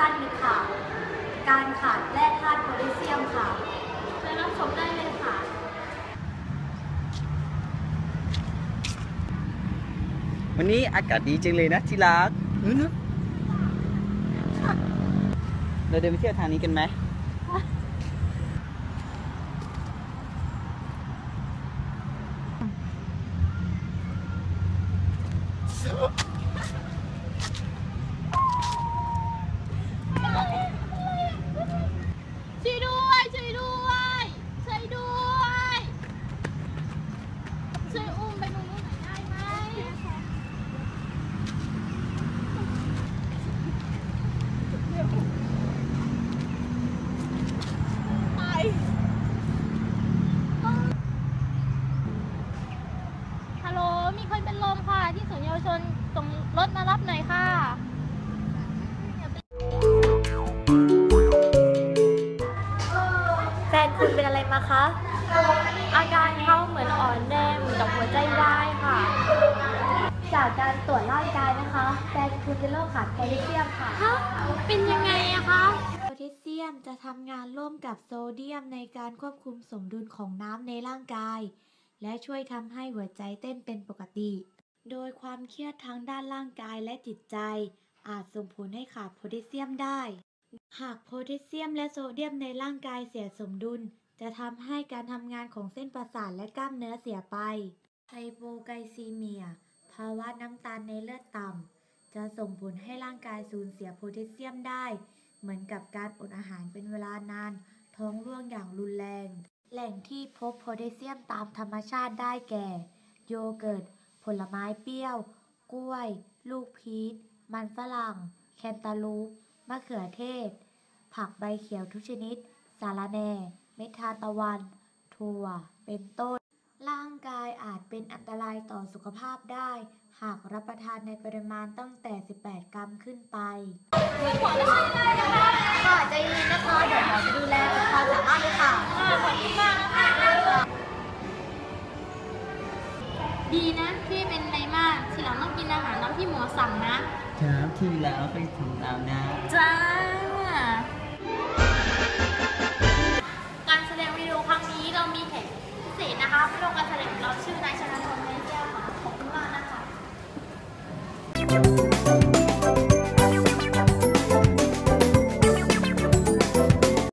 การขาดแร่ธาตุโพแทสเซียมค่ะเชิญรับชมได้เลยค่ะวันนี้อากาศดีจังเลยนะที่รักนู้นนะเราเดินไปเที่ยวทางนี้กันไหม ช่วยด้วย ช่วยด้วย ช่วยด้วย ช่วยอุ้มไปตรงนู้นหน่อยได้ไหม ฮัลโหล มีคนเป็นลมค่ะ ที่ศูนย์เยาว ชนส่งรถมารับหน่อยค่ะแฟนคุณเป็นอะไรมาคะ อาการเขาเหมือนอ่อนแรงเหมือนกับหัวใจวายค่ะ จากการตรวจร่างกายนะคะแฟนคุณเป็นโรคขาดโพแทสเซียมค่ะ ฮะ เป็นยังไงอะคะ โพแทสเซียมจะทำงานร่วมกับโซเดียมในการควบคุมสมดุลของน้ำในร่างกาย และช่วยทำให้หัวใจเต้นเป็นปกติ โดยความเครียดทั้งด้านร่างกายและจิตใจ อาจส่งผลให้ขาดโพแทสเซียมได้ หากโพแทสเซียมและโซเดียมในร่างกายเสียสมดุล จะทำให้การทำงานของเส้นประสาทและกล้ามเนื้อเสียไป ไฮโปไกลซีเมีย ภาวะน้ำตาลในเลือดต่ำ จะส่งผลให้ร่างกายสูญเสียโพแทสเซียมได้ เหมือนกับการอดอาหารเป็นเวลานาน ท้องร่วงอย่างรุนแรง แหล่งที่พบโพแทสเซียมตามธรรมชาติได้แก่ โยเกิร์ต ผลไม้เปรี้ยว กล้วย ลูกพีช มันฝรั่ง แคนตาลูป มะเขือเทศ ผักใบเขียวทุกชนิด สาระแหน่ เม็ดทานตะวัน ถั่ว เป็นต้น ร่างกายอาจเป็นอันตรายต่อสุขภาพได้ หากรับประทานในปริมาณตั้งแต่ 18 กรัมขึ้นไปค่ะใจเย็นนะคะเดี๋ยวหมอจะดูแลความสามารถเลยค่ะขอบคุณมากนะคะดีนะ สั่งนะเช้าที่แล้วไปถึงแล้วนะ จ้า การแสดงวิดีโอครั้งนี้เรามีแขกพิเศษนะคะผู้ร่วมการแสดงเราชื่อนายชนะพลเมเจอร์ค่ะขอบคุณมากนะคะ